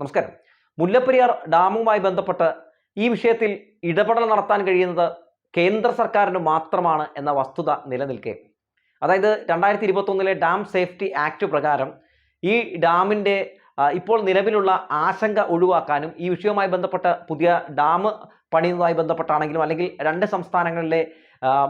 നമസ്കാരം. മുല്ലപ്പെരിയാർ ഡാമുമായി ബന്ധപ്പെട്ട് ഈ വിഷയത്തിൽ ഇടപെടൽ നടത്താൻ കഴിയുന്നത് കേന്ദ്ര സർക്കാരിന് മാത്രമാണ് എന്ന വസ്തുത നിലനിൽക്കെ. അതായത് രണ്ടായിരത്തി ഇരുപത്തൊന്നിലെ ഡാം സേഫ്റ്റി ആക്ട് പ്രകാരം ഈ ഡാമിന്റെ ഇപ്പോൾ നിലവിലുള്ള ആശങ്ക ഒഴിവാക്കാനും ഈ വിഷയവുമായി ബന്ധപ്പെട്ട് പുതിയ ഡാം പണിയുന്നതുമായി ബന്ധപ്പെട്ടാണെങ്കിലും അല്ലെങ്കിൽ രണ്ട് സംസ്ഥാനങ്ങളിലെ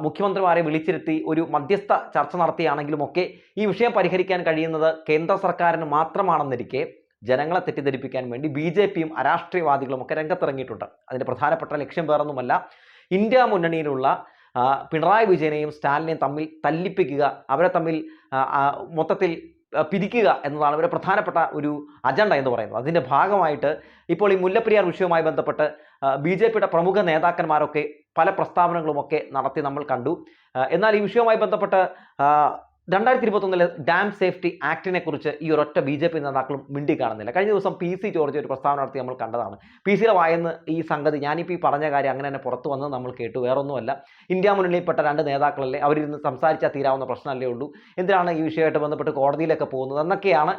മുഖ്യമന്ത്രിമാരെ വിളിച്ചിരുത്തി ഒരു മധ്യസ്ഥ ചർച്ച നടത്തിയാണെങ്കിലും ഒക്കെ ഈ വിഷയം പരിഹരിക്കാൻ കഴിയുന്നത് കേന്ദ്ര സർക്കാരിന് മാത്രമാണെന്നിരിക്കെ ജനങ്ങളെ തെറ്റിദ്ധരിപ്പിക്കാൻ വേണ്ടി ബി ജെ പിയും അരാഷ്ട്രീയവാദികളും ഒക്കെ രംഗത്തിറങ്ങിയിട്ടുണ്ട്. അതിന്റെ പ്രധാനപ്പെട്ട ലക്ഷ്യം വേറൊന്നുമല്ല. ഇന്ത്യ മുന്നണിയിലുള്ള പിണറായി വിജയനെയും സ്റ്റാലിനെയും തമ്മിൽ തല്ലിപ്പിക്കുക അവരെ തമ്മിൽ മൊത്തത്തിൽ പിരിക്കുക എന്നതാണ് ഇവരുടെ പ്രധാനപ്പെട്ട ഒരു അജണ്ട എന്ന് പറയുന്നത്. അതിന്റെ ഭാഗമായിട്ട് ഇപ്പോൾ ഈ മുല്ലപ്പെരിയാർ വിഷയവുമായി ബന്ധപ്പെട്ട് ബി ജെ പിയുടെ പ്രമുഖ നേതാക്കന്മാരൊക്കെ പല പ്രസ്താവനകളുമൊക്കെ നടത്തി നമ്മൾ കണ്ടു. എന്നാൽ ഈ വിഷയവുമായി ബന്ധപ്പെട്ട് രണ്ടായിരത്തി ഇരുപത്തൊന്നിലെ ഡാം സേഫ്റ്റി ആക്ടിനെ കുറിച്ച് ഈ ഒരൊറ്റ ബി ജെ പി നേതാക്കളും മിണ്ടി കാണുന്നില്ല. കഴിഞ്ഞ ദിവസം പി സി ജോർജ് ഒരു പ്രസ്താവന നടത്തി നമ്മൾ കണ്ടതാണ്. പി സിയുടെ വായെന്ന് ഈ സംഗതി ഞാനിപ്പോൾ ഈ പറഞ്ഞ കാര്യം അങ്ങനെ തന്നെ പുറത്തു വന്നത് നമ്മൾ കേട്ടു. വേറൊന്നുമല്ല. ഇന്ത്യ മുന്നണിയിൽപ്പെട്ട രണ്ട് നേതാക്കളല്ലേ? അവരിരുന്ന് സംസാരിച്ചാൽ തീരാവുന്ന പ്രശ്നമല്ലേ ഉള്ളൂ? എന്തിനാണ് ഈ വിഷയമായിട്ട് ബന്ധപ്പെട്ട് കോടതിയിലൊക്കെ പോകുന്നത്? എന്നൊക്കെയാണ്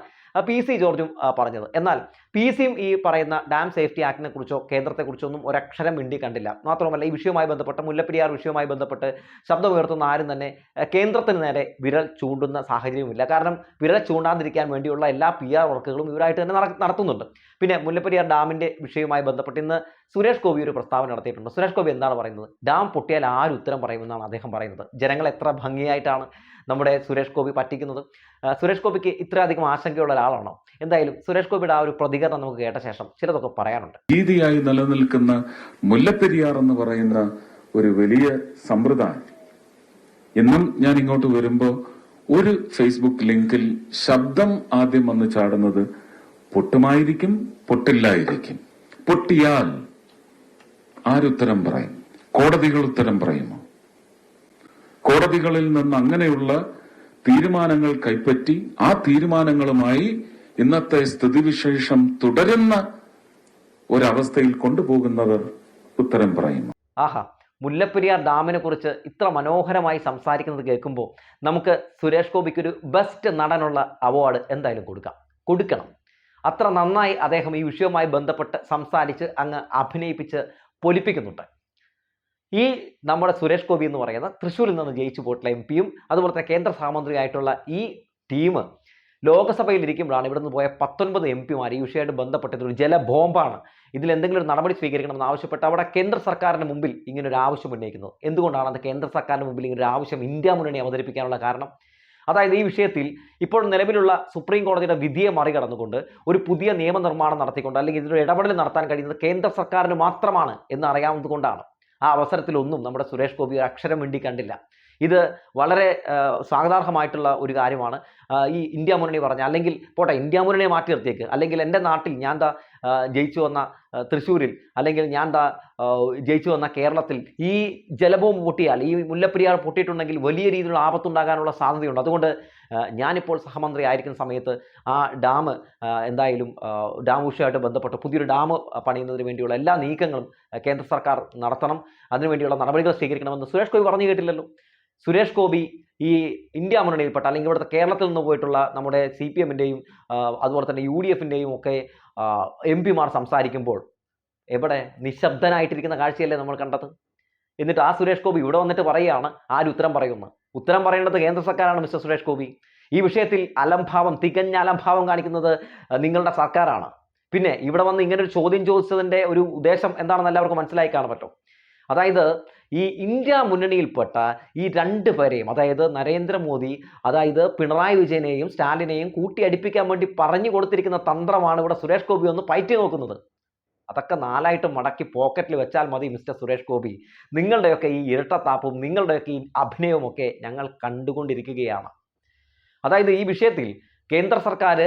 പി സി ജോർജും പറഞ്ഞത്. എന്നാൽ പി സിയും ഈ പറയുന്ന ഡാം സേഫ്റ്റി ആക്ടിനെ കുറിച്ചോ കേന്ദ്രത്തെ കുറിച്ചോ ഒന്നും ഒരക്ഷരം മിണ്ടി കണ്ടില്ല. മാത്രമല്ല ഈ വിഷയവുമായി ബന്ധപ്പെട്ട് മുല്ലപ്പെരിയാർ വിഷയവുമായി ബന്ധപ്പെട്ട് ശബ്ദമുയർത്തുന്ന ആരും തന്നെ കേന്ദ്രത്തിന് നേരെ വിരൽ ചൂണ്ടുന്ന സാഹചര്യവുമില്ല. കാരണം വിരൽ ചൂണ്ടാതിരിക്കാൻ വേണ്ടിയുള്ള എല്ലാ പി ആർ വർക്കുകളും ഇവരായിട്ട് തന്നെ നടത്തുന്നുണ്ട്. പിന്നെ മുല്ലപ്പെരിയാർ ഡാമിന്റെ വിഷയവുമായി ബന്ധപ്പെട്ട് ഇന്ന് സുരേഷ് ഗോപി ഒരു പ്രസ്താവന നടത്തിയിട്ടുണ്ട്. സുരേഷ് ഗോപി എന്താണ് പറയുന്നത്? ഡാം പൊട്ടിയാൽ ആര് പറയുമെന്നാണ് അദ്ദേഹം പറയുന്നത്. ജനങ്ങൾ എത്ര ഭംഗിയായിട്ടാണ് നമ്മുടെ സുരേഷ് ഗോപി പറ്റിക്കുന്നത് സുരേഷ് ഗോപിക്ക് ഇത്രയധികം ആശങ്കയുള്ള ഒരാളാണോ? എന്തായാലും സുരേഷ് ഗോപിയുടെ ആ ഒരു പ്രതികരണം നമുക്ക് കേട്ട ശേഷം ചിലതൊക്കെ പറയാനുണ്ട്. രീതിയായി നിലനിൽക്കുന്ന മുല്ലപ്പെരിയാർ എന്ന് പറയുന്ന ഒരു വലിയ സമ്പ്രദായം. എന്നും ഞാൻ ഇങ്ങോട്ട് വരുമ്പോ ഒരു ഫേസ്ബുക്ക് ലിങ്കിൽ ശബ്ദം ആദ്യം വന്ന് ചാടുന്നത് പൊട്ടുമായിരിക്കും പൊട്ടില്ലായിരിക്കും. പൊട്ടിയാൽ ആരുത്തരം പറയും? കോടതികൾ ഉത്തരം പറയുമോ? കോടതികളിൽ നിന്ന് അങ്ങനെയുള്ള തീരുമാനങ്ങൾ കൈപ്പറ്റി ആ തീരുമാനങ്ങളുമായി ഇന്നത്തെ സ്ഥിതിവിശേഷം തുടരുന്ന ഒരവസ്ഥയിൽ കൊണ്ടുപോകുന്നവർ ഉത്തരം പറയുന്നു. ആഹാ മുല്ലപ്പെരിയാർ ഡാമിനെ കുറിച്ച് ഇത്ര മനോഹരമായി സംസാരിക്കുന്നത് കേൾക്കുമ്പോൾ നമുക്ക് സുരേഷ് ഗോപിക്ക് ഒരു ബെസ്റ്റ് നടനുള്ള അവാർഡ് എന്തായാലും കൊടുക്കാം. കൊടുക്കണം. അത്ര നന്നായി അദ്ദേഹം ഈ വിഷയവുമായി ബന്ധപ്പെട്ട് സംസാരിച്ച് അങ്ങ് അഭിനയിപ്പിച്ച് പൊലിപ്പിക്കുന്നുണ്ട്. ഈ നമ്മുടെ സുരേഷ് ഗോപി എന്ന് പറയുന്ന തൃശ്ശൂരിൽ നിന്ന് ജയിച്ചു പോയിട്ടുള്ള എം പിയും അതുപോലെ തന്നെ കേന്ദ്ര സഹമന്ത്രിയായിട്ടുള്ള ഈ ടീം ലോകസഭയിൽ ഇരിക്കുമ്പോഴാണ് ഇവിടുന്ന് പോയ പത്തൊൻപത് എം പിമാർ ഈ വിഷയമായിട്ട് ബന്ധപ്പെട്ടത് ഒരു ജലബോംബാണ് ഇതിൽ എന്തെങ്കിലും ഒരു നടപടി സ്വീകരിക്കണമെന്ന് ആവശ്യപ്പെട്ട് അവിടെ കേന്ദ്ര സർക്കാരിന് മുമ്പിൽ ഇങ്ങനെ ഒരു ആവശ്യം ഉന്നയിക്കുന്നത് എന്തുകൊണ്ടാണ് അത് കേന്ദ്ര സർക്കാരിന് മുമ്പിൽ ഇങ്ങനൊരു ആവശ്യം ഇന്ത്യ മുന്നണി അവതരിപ്പിക്കാനുള്ള കാരണം? അതായത് ഈ വിഷയത്തിൽ ഇപ്പോൾ നിലവിലുള്ള സുപ്രീം കോടതിയുടെ വിധിയെ മറികടന്നുകൊണ്ട് ഒരു പുതിയ നിയമനിർമ്മാണം നടത്തിക്കൊണ്ട് അല്ലെങ്കിൽ ഇതിനൊരു ഇടപെടൽ നടത്താൻ കഴിയുന്നത് കേന്ദ്ര സർക്കാരിന് മാത്രമാണ് എന്ന് അറിയാവുന്നത് കൊണ്ടാണ് ആ അവസരത്തിലൊന്നും നമ്മുടെ സുരേഷ് ഗോപി ഒരു അക്ഷരം വേണ്ടി കണ്ടില്ല. ഇത് വളരെ സ്വാഗതാർഹമായിട്ടുള്ള ഒരു കാര്യമാണ്. ഈ ഇന്ത്യ മുന്നണി പറഞ്ഞ അല്ലെങ്കിൽ പോട്ടെ ഇന്ത്യ മുന്നണിയെ മാറ്റി നിർത്തിയേക്ക്. അല്ലെങ്കിൽ എന്റെ നാട്ടിൽ ഞാൻ ദാ ജയിച്ചു വന്ന തൃശ്ശൂരിൽ. അല്ലെങ്കിൽ ഞാൻ ദാ ജയിച്ചു വന്ന കേരളത്തിൽ ഈ ജലബോംബ് പൊട്ടിയാൽ ഈ മുല്ലപ്പെരിയാർ പൊട്ടിയിട്ടുണ്ടെങ്കിൽ വലിയ രീതിയിലുള്ള ആപത്തുണ്ടാകാനുള്ള സാധ്യതയുണ്ട്. അതുകൊണ്ട് ഞാനിപ്പോൾ സഹമന്ത്രി ആയിരിക്കുന്ന സമയത്ത് ആ ഡാം എന്തായാലും ഡാം വിഷയമായിട്ട് ബന്ധപ്പെട്ട് പുതിയൊരു ഡാം പണിയുന്നതിന് വേണ്ടിയുള്ള എല്ലാ നീക്കങ്ങളും കേന്ദ്ര സർക്കാർ നടത്തണം. അതിനുവേണ്ടിയുള്ള നടപടികൾ സ്വീകരിക്കണമെന്ന് സുരേഷ് ഗോപി പറഞ്ഞു കേട്ടില്ലല്ലോ. സുരേഷ് ഗോപി ഈ ഇന്ത്യ മുന്നണിയിൽപ്പെട്ട അല്ലെങ്കിൽ ഇവിടുത്തെ കേരളത്തിൽ നിന്ന് പോയിട്ടുള്ള നമ്മുടെ സി പി എമ്മിന്റെയും അതുപോലെ തന്നെ യു ഡി എഫിന്റെയും ഒക്കെ എം പിമാർ സംസാരിക്കുമ്പോൾ എവിടെ നിശബ്ദനായിട്ടിരിക്കുന്ന കാഴ്ചയല്ലേ നമ്മൾ കണ്ടത്? എന്നിട്ട് ആ സുരേഷ് ഗോപി ഇവിടെ വന്നിട്ട് പറയുകയാണ് ആര് ഉത്തരം പറയുന്നു ഉത്തരം പറയേണ്ടത് കേന്ദ്ര സർക്കാരാണ് മിസ്റ്റർ സുരേഷ് ഗോപി. ഈ വിഷയത്തിൽ അലംഭാവം തികഞ്ഞ അലംഭാവം കാണിക്കുന്നത് നിങ്ങളുടെ സർക്കാരാണ്. പിന്നെ ഇവിടെ വന്ന് ഇങ്ങനെ ഒരു ചോദ്യം ചോദിച്ചതിന്റെ ഒരു ഉദ്ദേശം എന്താണെന്ന് എല്ലാവർക്കും മനസ്സിലായി കാണാൻ പറ്റും. അതായത് ഈ ഇന്ത്യ മുന്നണിയിൽപ്പെട്ട ഈ രണ്ട് പേരെയും അതായത് നരേന്ദ്രമോദി അതായത് പിണറായി വിജയനെയും സ്റ്റാലിനെയും കൂട്ടിയടിപ്പിക്കാൻ വേണ്ടി പറഞ്ഞു കൊടുത്തിരിക്കുന്ന തന്ത്രമാണ് ഇവിടെ സുരേഷ് ഗോപി ഒന്ന് പയറ്റി നോക്കുന്നത്. അതൊക്കെ നാലായിട്ട് മടക്കി പോക്കറ്റിൽ വെച്ചാൽ മതി മിസ്റ്റർ സുരേഷ് ഗോപി. നിങ്ങളുടെയൊക്കെ ഈ ഇരട്ടത്താപ്പും നിങ്ങളുടെയൊക്കെ ഈ അഭിനയവും ഒക്കെ ഞങ്ങൾ കണ്ടുകൊണ്ടിരിക്കുകയാണ്. അതായത് ഈ വിഷയത്തിൽ കേന്ദ്ര സർക്കാർ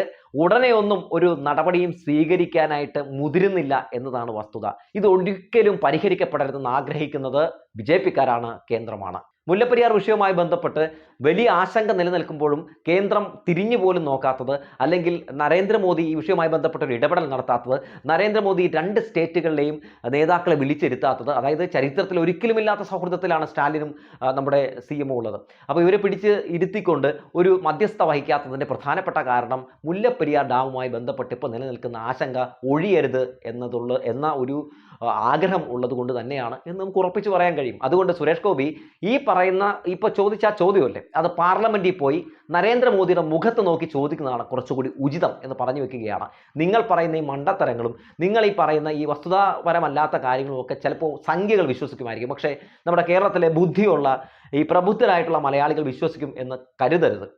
ഉടനെ ഒന്നും ഒരു നടപടിയും സ്വീകരിക്കാനായിട്ട് മുതിരുന്നില്ല എന്നതാണ് വസ്തുത. ഇത് ഒരിക്കലും പരിഹരിക്കപ്പെടരുതെന്ന് ആഗ്രഹിക്കുന്നത് ബി ജെ പിക്കാരാണ് കേന്ദ്രമാണ്. മുല്ലപ്പെരിയാർ വിഷയവുമായി ബന്ധപ്പെട്ട് വലിയ ആശങ്ക നിലനിൽക്കുമ്പോഴും കേന്ദ്രം തിരിഞ്ഞു പോലും നോക്കാത്തത് അല്ലെങ്കിൽ നരേന്ദ്രമോദി ഈ വിഷയവുമായി ബന്ധപ്പെട്ട ഒരു ഇടപെടൽ നടത്താത്തത് നരേന്ദ്രമോദി രണ്ട് സ്റ്റേറ്റുകളിലെയും നേതാക്കളെ വിളിച്ചിരുത്താത്തത് അതായത് ചരിത്രത്തിൽ ഒരിക്കലുമില്ലാത്ത സൗഹൃദത്തിലാണ് സ്റ്റാലിനും നമ്മുടെ സി എമ്മും ഉള്ളത്. അപ്പോൾ ഇവരെ പിടിച്ച് ഇരുത്തിക്കൊണ്ട് ഒരു മധ്യസ്ഥ വഹിക്കാത്തതിന്റെ പ്രധാനപ്പെട്ട കാരണം മുല്ലപ്പെരിയാർ ഡാമുമായി ബന്ധപ്പെട്ട് ഇപ്പോൾ നിലനിൽക്കുന്ന ആശങ്ക ഒഴിയരുത് എന്നതുള്ള എന്ന ഒരു ആഗ്രഹം ഉള്ളത് കൊണ്ട് തന്നെയാണ് എന്ന് നമുക്ക് ഉറപ്പിച്ച് പറയാൻ കഴിയും. അതുകൊണ്ട് സുരേഷ് ഗോപി ഈ പറയുന്ന ഇപ്പോൾ ചോദിച്ച ചോദ്യമല്ലേ? അത് പാർലമെന്റിൽ പോയി നരേന്ദ്രമോദിയുടെ മുഖത്ത് നോക്കി ചോദിക്കുന്നതാണ് കുറച്ചുകൂടി ഉചിതം എന്ന് പറഞ്ഞു വെക്കുകയാണ്. നിങ്ങൾ പറയുന്ന ഈ മണ്ടത്തരങ്ങളും നിങ്ങൾ ഈ പറയുന്ന ഈ വസ്തുതാപരമല്ലാത്ത കാര്യങ്ങളും ഒക്കെ ചിലപ്പോൾ സംഖ്യകൾ വിശ്വസിക്കുമായിരിക്കും. പക്ഷേ നമ്മുടെ കേരളത്തിലെ ബുദ്ധിയുള്ള ഈ പ്രബുദ്ധരായിട്ടുള്ള മലയാളികൾ വിശ്വസിക്കും എന്ന് കരുതരുത്.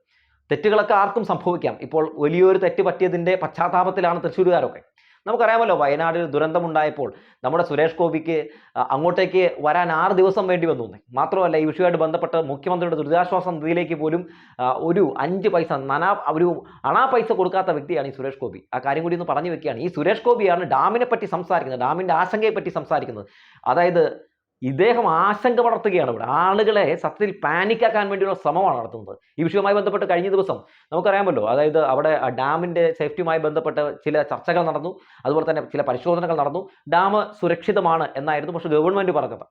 തെറ്റുകളൊക്കെ ആർക്കും സംഭവിക്കാം. ഇപ്പോൾ വലിയൊരു തെറ്റ് പറ്റിയതിന്റെ പശ്ചാത്താപത്തിലാണ് തൃശ്ശൂരുകാരൊക്കെ. നമുക്കറിയാമല്ലോ വയനാട് ഒരു ദുരന്തമുണ്ടായപ്പോൾ നമ്മുടെ സുരേഷ് ഗോപിക്ക് അങ്ങോട്ടേക്ക് വരാൻ ആറ് ദിവസം വേണ്ടി വന്നു. മാത്രമല്ല ഈ വിഷയമായിട്ട് ബന്ധപ്പെട്ട് മുഖ്യമന്ത്രിയുടെ ദുരിതാശ്വാസ നിധിയിലേക്ക് പോലും ഒരു അഞ്ച് പൈസ നനാ ഒരു അണാ പൈസ കൊടുക്കാത്ത വ്യക്തിയാണ് ഈ സുരേഷ് ഗോപി. ആ കാര്യം കൂടി ഒന്ന് പറഞ്ഞു വെക്കുകയാണ്. ഈ സുരേഷ് ഗോപിയാണ് ഡാമിനെ പറ്റി സംസാരിക്കുന്നത് ഡാമിന്റെ ആശങ്കയെ പറ്റി സംസാരിക്കുന്നത്. അതായത് ഇദ്ദേഹം ആശങ്ക വളർത്തുകയാണ് ഇവിടെ. ആളുകളെ സത്യത്തിൽ പാനിക്കാക്കാൻ വേണ്ടിയുള്ള ശ്രമമാണ് നടത്തുന്നത്. ഈ വിഷയവുമായി ബന്ധപ്പെട്ട് കഴിഞ്ഞ ദിവസം നമുക്കറിയാമല്ലോ അതായത് അവിടെ ഡാമിന്റെ സേഫ്റ്റിയുമായി ബന്ധപ്പെട്ട് ചില ചർച്ചകൾ നടന്നു. അതുപോലെ തന്നെ ചില പരിശോധനകൾ നടന്നു. ഡാം സുരക്ഷിതമാണ് എന്നായിരുന്നു പക്ഷേ ഗവൺമെന്റ് പറഞ്ഞത്.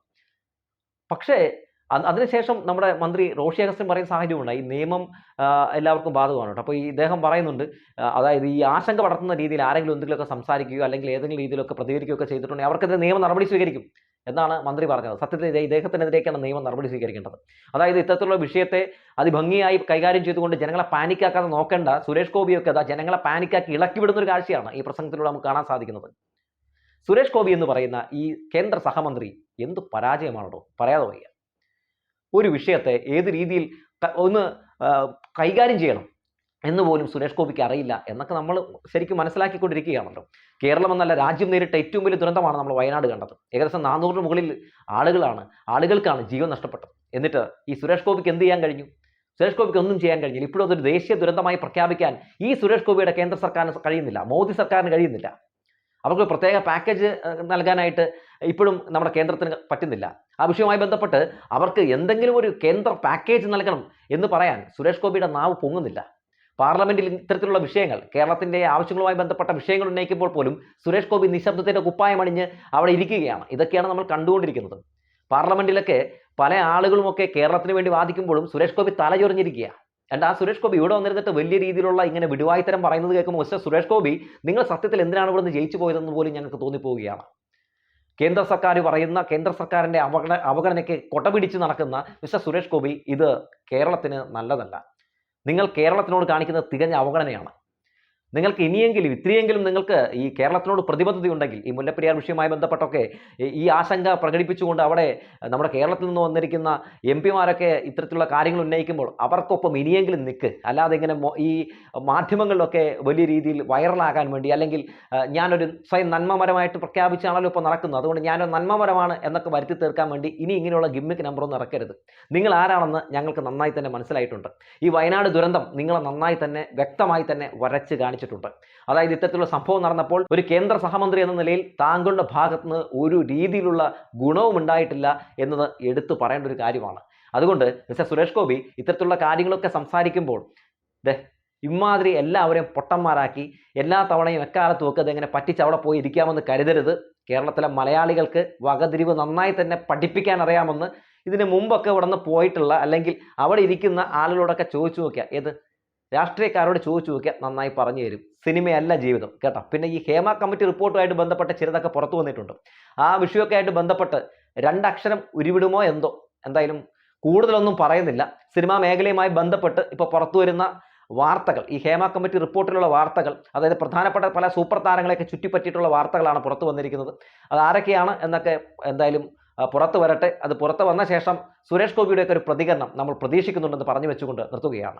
പക്ഷേ അതിനുശേഷം നമ്മുടെ മന്ത്രി റോഷി അഗസ്റ്റിൻ പറയുന്ന സാഹചര്യമുണ്ട്. ഈ നിയമം എല്ലാവർക്കും ബാധകമാണ് കേട്ടോ. അപ്പോൾ ഈ ഇദ്ദേഹം പറയുന്നുണ്ട് അതായത് ഈ ആശങ്ക പടർത്തുന്ന രീതിയിൽ ആരെങ്കിലും എന്തെങ്കിലുമൊക്കെ സംസാരിക്കുകയോ അല്ലെങ്കിൽ ഏതെങ്കിലും രീതിയിലൊക്കെ പ്രതികരിക്കുകയൊക്കെ ചെയ്തിട്ടുണ്ടെങ്കിൽ അവർക്കെതിരെ നിയമ നടപടി സ്വീകരിക്കും. എന്നാണ് മന്ത്രി പറഞ്ഞത്. സത്യത്തിൽ ഇദ്ദേഹത്തിനെതിരേക്കാണ് നിയമം നടപടി സ്വീകരിക്കേണ്ടത്. അതായത് ഇത്തരത്തിലുള്ള വിഷയത്തെ അതിഭംഗിയായി കൈകാര്യം ചെയ്തുകൊണ്ട് ജനങ്ങളെ പാനിക്കാക്കാതെ നോക്കേണ്ട സുരേഷ് ഗോപിയൊക്കെ അതാ ജനങ്ങളെ പാനിക്കാക്കി ഇളക്കി വിടുന്ന ഒരു കാഴ്ചയാണ് ഈ പ്രസംഗത്തിലൂടെ നമുക്ക് കാണാൻ സാധിക്കുന്നത്. സുരേഷ് ഗോപി എന്ന് പറയുന്ന ഈ കേന്ദ്ര സഹമന്ത്രി എന്ത് പരാജയമാണോ പറയാതെ വയ്യ. ഒരു വിഷയത്തെ ഏത് രീതിയിൽ ഒന്ന് കൈകാര്യം ചെയ്യണം. എന്ന് പോലും സുരേഷ് ഗോപിക്ക് അറിയില്ല എന്നൊക്കെ നമ്മൾ ശരിക്കും മനസ്സിലാക്കിക്കൊണ്ടിരിക്കുകയാണല്ലോ. കേരളം എന്നല്ല രാജ്യം നേരിട്ട ഏറ്റവും വലിയ ദുരന്തമാണ് നമ്മൾ വയനാട് കണ്ടത്. ഏകദേശം നാനൂറിന് മുകളിൽ ആളുകളാണ് ആളുകൾക്കാണ് ജീവൻ നഷ്ടപ്പെട്ടത്. എന്നിട്ട് ഈ സുരേഷ് ഗോപിക്ക് എന്ത് ചെയ്യാൻ കഴിഞ്ഞു? സുരേഷ് ഗോപിക്ക് ഒന്നും ചെയ്യാൻ കഴിഞ്ഞില്ല. ഇപ്പോഴും അതൊരു ദേശീയ ദുരന്തമായി പ്രഖ്യാപിക്കാൻ ഈ സുരേഷ് ഗോപിയുടെ കേന്ദ്ര സർക്കാരിന് കഴിയുന്നില്ല മോദി സർക്കാരിന് കഴിയുന്നില്ല. അവർക്ക് പ്രത്യേക പാക്കേജ് നൽകാനായിട്ട് ഇപ്പോഴും നമ്മുടെ കേന്ദ്രത്തിന് പറ്റുന്നില്ല. ആ വിഷയവുമായി ബന്ധപ്പെട്ട് അവർക്ക് എന്തെങ്കിലും ഒരു കേന്ദ്ര പാക്കേജ് നൽകണം എന്ന് പറയാൻ സുരേഷ് ഗോപിയുടെ നാവ് പൊങ്ങുന്നില്ല. പാർലമെന്റിൽ ഇത്തരത്തിലുള്ള വിഷയങ്ങൾ കേരളത്തിന്റെ ആവശ്യങ്ങളുമായി ബന്ധപ്പെട്ട വിഷയങ്ങൾ ഉന്നയിക്കുമ്പോൾ പോലും സുരേഷ് ഗോപി നിശബ്ദത്തിന്റെ കുപ്പായം അണിഞ്ഞ് അവിടെ ഇരിക്കുകയാണ്. ഇതൊക്കെയാണ് നമ്മൾ കണ്ടുകൊണ്ടിരിക്കുന്നത്. പാർലമെന്റിലൊക്കെ പല ആളുകളുമൊക്കെ കേരളത്തിന് വേണ്ടി വാദിക്കുമ്പോഴും സുരേഷ് ഗോപി തലചൊറിഞ്ഞിരിക്കുക അണ്ട് ആ സുരേഷ് ഗോപി ഇവിടെ വന്നിരുന്നിട്ട് വലിയ രീതിയിലുള്ള ഇങ്ങനെ വിടുവായിത്തരം പറയുന്നത് കേൾക്കുമ്പോൾ മിസ്റ്റർ സുരേഷ് ഗോപി നിങ്ങൾ സത്യത്തിൽ എന്തിനാണ് ഇവിടുന്ന് ജയിച്ചു പോയതെന്ന് പോലും ഞങ്ങൾക്ക് തോന്നിപ്പോവുകയാണ്. കേന്ദ്ര സർക്കാർ പറയുന്ന കേന്ദ്ര സർക്കാരിന്റെ അവഗണ അവഗണനയ്ക്ക് കൊട്ടപിടിച്ച് നടക്കുന്ന മിസ്റ്റർ സുരേഷ് ഗോപി ഇത് കേരളത്തിന് നല്ലതല്ല. നിങ്ങൾ കേരളത്തിനോട് കാണിക്കുന്ന തികഞ്ഞ അവഗണനയാണ്. നിങ്ങൾക്ക് ഇനിയെങ്കിലും ഇത്രയെങ്കിലും നിങ്ങൾക്ക് ഈ കേരളത്തിനോട് പ്രതിബദ്ധത ഉണ്ടെങ്കിൽ ഈ മുല്ലപ്പെരിയാർ വിഷയവുമായി ബന്ധപ്പെട്ടൊക്കെ ഈ- ആശങ്ക പ്രകടിപ്പിച്ചുകൊണ്ട് അവിടെ നമ്മുടെ കേരളത്തിൽ നിന്ന് വന്നിരിക്കുന്ന എം പിമാരൊക്കെ ഇത്തരത്തിലുള്ള കാര്യങ്ങൾ ഉന്നയിക്കുമ്പോൾ അവർക്കൊപ്പം ഇനിയെങ്കിലും നിൽക്ക് അല്ലാതെ ഇങ്ങനെ ഈ മാധ്യമങ്ങളിലൊക്കെ വലിയ രീതിയിൽ വൈറലാകാൻ വേണ്ടി അല്ലെങ്കിൽ ഞാനൊരു സ്വയം നന്മമരമായിട്ട് പ്രഖ്യാപിച്ചാണല്ലോ ഇപ്പോൾ നടക്കുന്നത്. അതുകൊണ്ട് ഞാനൊരു നന്മമരമാണ് എന്നൊക്കെ വരുത്തി തീർക്കാൻ വേണ്ടി ഇനി ഇങ്ങനെയുള്ള ഗിമ്മിക്ക് നമ്പറൊന്നും ഇറക്കരുത്. നിങ്ങൾ ആരാണെന്ന് ഞങ്ങൾക്ക് നന്നായി തന്നെ മനസ്സിലായിട്ടുണ്ട്. ഈ വയനാട് ദുരന്തം നിങ്ങളെ നന്നായി തന്നെ വ്യക്തമായി തന്നെ വരച്ച് കാണിച്ചിട്ടുണ്ട് അതായത് ഇത്തരത്തിലുള്ള സംഭവം നടന്നപ്പോൾ ഒരു കേന്ദ്ര സഹമന്ത്രി എന്ന നിലയിൽ താങ്കളുടെ ഭാഗത്ത് നിന്ന് ഒരു രീതിയിലുള്ള ഗുണവും ഉണ്ടായിട്ടില്ല എന്നത് എടുത്തു പറയേണ്ട ഒരു കാര്യമാണ്. അതുകൊണ്ട് മിസ്റ്റർ സുരേഷ് ഗോപി ഇത്തരത്തിലുള്ള കാര്യങ്ങളൊക്കെ സംസാരിക്കുമ്പോൾ ഇമാതിരി എല്ലാവരെയും പൊട്ടന്മാരാക്കി എല്ലാ തവണയും എക്കാലത്തും ഒക്കെ അതെങ്ങനെ പറ്റിച്ച് അവിടെ പോയി ഇരിക്കാമെന്ന് കരുതരുത്. കേരളത്തിലെ മലയാളികൾക്ക് വകതിരിവ് നന്നായി തന്നെ പഠിപ്പിക്കാൻ അറിയാമെന്ന് ഇതിന് മുമ്പൊക്കെ ഇവിടെ നിന്ന് പോയിട്ടുള്ള അല്ലെങ്കിൽ അവിടെ ഇരിക്കുന്ന ആളുകളോടൊക്കെ ചോദിച്ചു നോക്കിയാൽ ഏത്? രാഷ്ട്രീയക്കാരോട് ചോദിച്ചു നോക്കിയാൽ നന്നായി പറഞ്ഞു തരും. സിനിമയല്ല ജീവിതം കേട്ടോ? പിന്നെ ഈ ഹേമ കമ്മിറ്റി റിപ്പോർട്ടുമായിട്ട് ബന്ധപ്പെട്ട ചിലതൊക്കെ പുറത്തു വന്നിട്ടുണ്ട്. ആ വിഷയമൊക്കെ ആയിട്ട് ബന്ധപ്പെട്ട് രണ്ടക്ഷരം ഉരുവിടുമോ എന്തോ? എന്തായാലും കൂടുതലൊന്നും പറയുന്നില്ല. സിനിമാ മേഖലയുമായി ബന്ധപ്പെട്ട് ഇപ്പോൾ പുറത്തു വരുന്ന വാർത്തകൾ ഈ ഹേമ കമ്മിറ്റി റിപ്പോർട്ടിലുള്ള വാർത്തകൾ അതായത് പ്രധാനപ്പെട്ട പല സൂപ്പർ താരങ്ങളെയൊക്കെ ചുറ്റിപ്പറ്റിയിട്ടുള്ള വാർത്തകളാണ് പുറത്തു വന്നിരിക്കുന്നത്. അത് ആരൊക്കെയാണ് എന്നൊക്കെ എന്തായാലും പുറത്തു വരട്ടെ. അത് പുറത്ത് വന്ന ശേഷം സുരേഷ് ഗോപിയുടെയൊക്കെ ഒരു പ്രതികരണം നമ്മൾ പ്രതീക്ഷിക്കുന്നുണ്ടെന്ന് പറഞ്ഞു വെച്ചുകൊണ്ട് നിർത്തുകയാണ്.